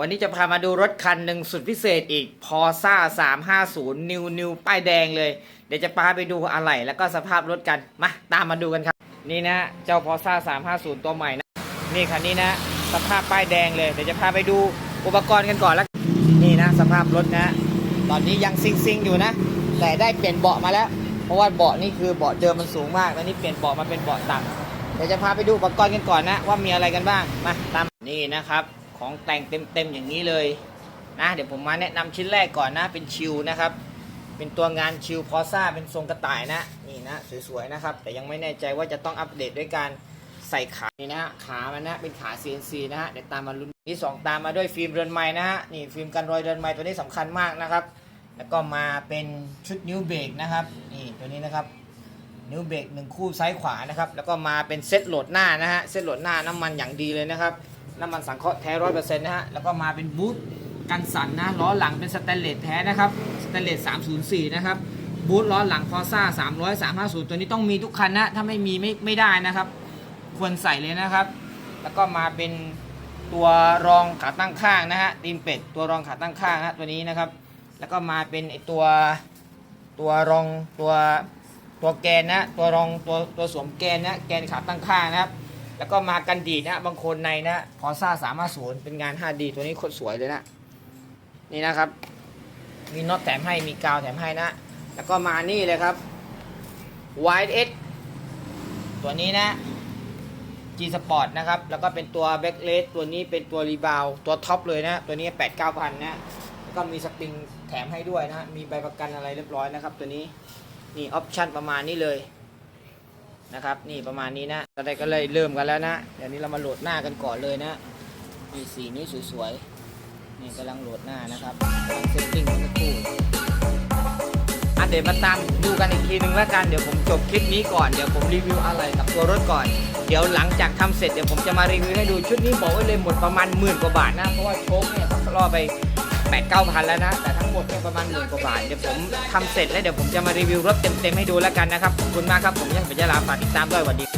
วันนี้จะพามาดูรถคันหนึ่งสุดพิเศษอีกพอซ่า350นิวนิวป้ายแดงเลย เดี๋ยวจะพาไปดูอะไหล่แล้วก็สภาพรถกัน มาตามมาดูกันครับ นี่นะ เจ้าพอซ่า350ตัวใหม่นะ นี่คันนี้นะ สภาพป้ายแดงเลย เดี๋ยวจะพาไปดูอุปกรณ์กันก่อนแล้ว นี่นะ สภาพรถนะ ตอนนี้ยังซิงซิงๆอยู่นะ แต่ได้เปลี่ยนเบาะมาแล้ว เพราะว่าเบาะนี่คือเบาะเดิมมันสูงมากแล้วนี่เปลี่ยนเบาะมาเป็นเบาะต่ำเดี๋ยวจะพาไปดูอุปกรณ์กันก่อนนะ ว่ามีอะไรกันบ้าง มาตามนี่นะครับ ของแต่งเต็มๆอย่างนี้เลยนะเดี๋ยวผมมาแนะนำชิ้นแรกก่อนนะเป็นชิวนะครับ เป็นตัวงานชิวพอซ่าเป็นทรงกระต่ายนะนี่นะสวยๆนะครับ แต่ยังไม่แน่ใจว่าจะต้องอัปเดตด้วยการใส่ขานี่นะฮะขามันนะเป็นขา CNC นะฮะเดี๋ยวตามมาลุ้นที่สองตามมาด้วยฟิล์มเรือนไม้นะฮะนี่ฟิล์มกันรอยเรือนไม้ตัวนี้สำคัญมากนะครับ แล้วก็มาเป็นชุดนิ้วเบรกนะครับนี่ตัวนี้นะครับนิ้วเบรกหนึ่งคู่ซ้ายขวานะครับแล้วก็มาเป็นเซตโหลดหน้านะฮะเซตโหลดหน้าน้ำมันอย่างดีเลยนะครับ น้ำมันสังเคราะห์แท้ร้อยเปอร์เซ็นต์นะฮะ แล้วก็มาเป็นบูทกันสั่นนะ ล้อหลังเป็นสแตนเลสแท้นะครับ สแตนเลส 304 นะครับ บูทล้อหลังพอซ่า300 350 ตัวนี้ต้องมีทุกคันนะ ถ้าไม่มีไม่ไม่ได้นะครับ ควรใส่เลยนะครับ แล้วก็มาเป็นตัวรองขาตั้งข้างนะฮะ ตีนเป็ด ตัวรองขาตั้งข้างนะตัวนี้นะครับ แล้วก็มาเป็นไอตัวตัวรองตัวตัวแกนนะ ตัวรองตัวตัวสวมแกนนะ แกนขาตั้งข้างนะครับ แล้วก็มากันดีดนะบางคนในนะพอซ่าสามารถศูนย์เป็นงาน 5D ตัวนี้โคตรสวยเลยนะ นี่นะครับ มีน็อตแถมให้มีกาวแถมให้นะ แล้วก็มานี่เลยครับ Wide ตัวนี้นะ G Sport นะครับ แล้วก็เป็นตัว Back l e s ตัวนี้เป็นตัวรีบาวตัวท็อปเลยนะ ตัวนี้ 8 9 0 0 0นะ แล้วก็มีสปริงแถมให้ด้วยนะ มีใบประกันอะไรเรียบร้อยนะครับ ตัวนี้นี่ออปชั่นประมาณนี้เลย นะครับ นี่ประมาณนี้นะตอนนี้ก็เลยเริ่มกันแล้วนะ เดี๋ยวนี้เรามาโหลดหน้ากันก่อนเลยนะนี่สีนี้สวยๆ นี่กำลังโหลดหน้านะครับกำลังเซตติ้งกันสักครู่อะเดี๋ยวมาตามดูกันอีกทีนึงแล้วกัน เดี๋ยวผมจบคลิปนี้ก่อน เดี๋ยวผมรีวิวอะไรกับตัวรถก่อน เดี๋ยวหลังจากทำเสร็จเดี๋ยวผมจะมารีวิวให้ดูชุดนี้บอกไว้เลยหมดประมาณหมื่นกว่าบาทนะ เพราะว่าโชคเนี่ยต้องล่อไป8 9 0 0 0 แล้วนะแต่ หมดเนี่ยประมาณหมื่นกว่าบาทเดี๋ยวผมทำเสร็จแล้วเดี๋ยวผมจะมารีวิวรถเต็มๆให้ดูแล้วกันนะครับขอบคุณมากครับผมยังเป็นยาลาฝากติดตามด้วยสวัสดี